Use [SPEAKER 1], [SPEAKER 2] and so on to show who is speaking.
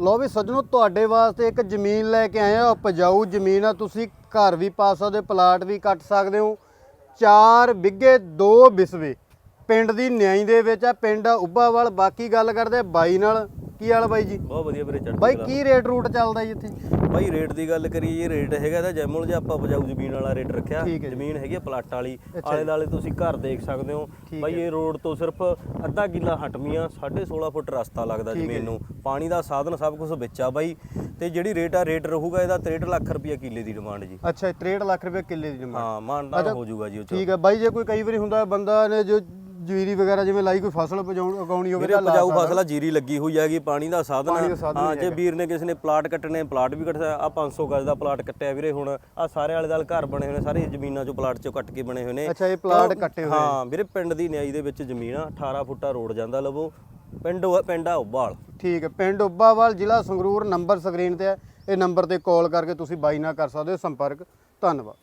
[SPEAKER 1] ਲੋ ਵੀ ਸੱਜਣੋ, ਤੁਹਾਡੇ ਵਾਸਤੇ ਇੱਕ ਜ਼ਮੀਨ ਲੈ ਕੇ ਆਏ ਆ, ਉਪਜਾਊ ਜ਼ਮੀਨ ਆ। ਤੁਸੀਂ ਘਰ ਵੀ ਪਾ ਸਕਦੇ ਪਲਾਟ ਵੀ ਕੱਟ ਸਕਦੇ ਹੋ। 4 ਬਿੱਗੇ 2 ਬਿਸਵੇ। ਪਿੰਡ ਦੀ ਨਿਆਈ ਦੇ ਵਿੱਚ ਆ, ਪਿੰਡ ਆ ਉੱਭਾਵਾਲ ਬਾਕੀ ਗੱਲ ਕਰਦੇ ਬਾਈ ਨਾਲ। ਕੀ ਹਾਲ ਬਾਈ ਜੀ
[SPEAKER 2] ਬਹੁਤ ਵਧੀਆ ਵੀਰੇ ਚੜ੍ਹਦੀ
[SPEAKER 1] ਬਾਈ। ਕੀ ਰੇਟ ਰੂਟ ਚੱਲਦਾ ਜੀ ਇੱਥੇ
[SPEAKER 2] ਬਾਈ ਰੇਟ ਦੀ ਗੱਲ ਕਰੀਏ ਇਹ ਰੇਟ ਹੈਗਾ ਇਹਦਾ ਜੈਮੁਲ ਜੇ ਆਪਾਂ ਉਪਜਾਊ ਜ਼ਮੀਨ ਵਾਲਾ ਰੇਟ ਰੱਖਿਆ
[SPEAKER 1] ਜੀ।
[SPEAKER 2] ਜ਼ਮੀਨ ਹੈਗੀ ਪਲਾਟਾਂ ਵਾਲੀ ਆਲੇ
[SPEAKER 1] ਜੀ।
[SPEAKER 2] ਦਾਲੇ ਤੁਸੀਂ ਘਰ ਦੇਖ ਸਕਦੇ ਹੋ ਬਾਈ। ਇਹ ਰੋਡ ਤੋਂ ਸਿਰਫ ਅੱਧਾ ਕਿੱਲਾ ਹਟਮੀਆਂ 16.5 ਫੁੱਟ ਰਸਤਾ ਲੱਗਦਾ ਜ਼ਮੀਨ
[SPEAKER 1] ਜੀ।
[SPEAKER 2] ਨੂੰ ਪਾਣੀ ਦਾ ਸਾਧਨ ਸਭ ਕੁਝ ਵਿੱਚ ਆ ਬਾਈ ਤੇ ਜਿਹੜੀ ਰੇਟ ਆ ਰੇਟ ਰਹੂਗਾ ਇਹਦਾ 63 ਲੱਖ ਰੁਪਏ ਕਿੱਲੇ ਦੀ ਡਿਮਾਂਡ ਜੀ
[SPEAKER 1] ਅੱਛਾ 63 ਲੱਖ ਰੁਪਏ ਕਿੱਲੇ ਦੀ ਜ਼ਮੀਨ
[SPEAKER 2] ਹਾਂ ਮਾਨਦਾਨ
[SPEAKER 1] ਅੱਛਾ,
[SPEAKER 2] ਹੋ ਜਾਊਗਾ ਜੀ ਉਹ
[SPEAKER 1] ਠੀਕ ਹੈ ਬਾਈ ਜੇ ਕੋਈ ਕਈ ਵਾਰੀ ਹੁੰਦਾ ਬੰਦਾ ਨੇ ਜੋ ਜੀਰੀ ਵਗੈਰਾ ਜਿਵੇਂ ਲਾਈ ਕੋਈ ਫਸਲ ਉਪਜਾਉਣ ਉਗਾਉਣੀ ਹੋਵੇ ਤਾਂ ਲਾ ਸਕਦਾ।
[SPEAKER 2] ਫਸਲਾ ਜੀਰੀ ਲੱਗੀ ਹੋਈ ਹੈਗੀ ਪਾਣੀ ਦਾ ਸਾਧਨ
[SPEAKER 1] ਪਾਣੀ ਦਾ
[SPEAKER 2] ਆ।
[SPEAKER 1] ਸਾਧਨ
[SPEAKER 2] ਹਾਂ ਜੇ। ਵੀਰ ਨੇ ਕਿਸੇ ਨੇ ਪਲਾਟ ਕੱਟਣੇ ਪਲਾਟ ਵੀ ਕੱਟ ਆ 500 ਗਜ਼ ਦਾ ਪਲਾਟ ਕੱਟਿਆ ਵੀਰੇ ਹੁਣ। ਆ ਸਾਰੇ ਆਲੇ ਦਾਲ ਘਰ ਬਣੇ ਹੋਏ ਨੇ ਸਾਰੇ ਜ਼ਮੀਨਾਂ ਚੋਂ ਪਲਾਟ ਚੋਂ ਕੱਟ ਕੇ ਬਣੇ ਹੋਏ ਨੇ।
[SPEAKER 1] ਅੱਛਾ ਇਹ ਪਲਾਟ
[SPEAKER 2] ਤਾਂ-
[SPEAKER 1] ਕੱਟੇ ਹੋਏ
[SPEAKER 2] ਹਾਂ ਵੀਰੇ ਪਿੰਡ ਦੀ ਨਿਆਈ ਦੇ ਵਿੱਚ ਜ਼ਮੀਨ ਆ 18 ਫੁੱਟਾ ਰੋਡ ਜਾਂਦਾ ਲਵੋ। ਪਿੰਡ ਉਹ- ਪਿੰਡ ਆ ਉਬਾਲ।
[SPEAKER 1] ਠੀਕ ਹੈ ਪਿੰਡ ਉੱਬਾਵਾਲ ਜ਼ਿਲ੍ਹਾ ਸੰਗਰੂਰ ਨੰਬਰ ਸਕਰੀਨ ਤੇ ਹੈ। ਇਹ ਨੰਬਰ ਤੇ ਕਾਲ ਕਰਕੇ ਤੁਸੀਂ ਬਾਈ ਨਾਲ ਕਰ ਸਕਦੇ ਹੋ ਸੰਪਰਕ। ਧੰਨਵਾਦ।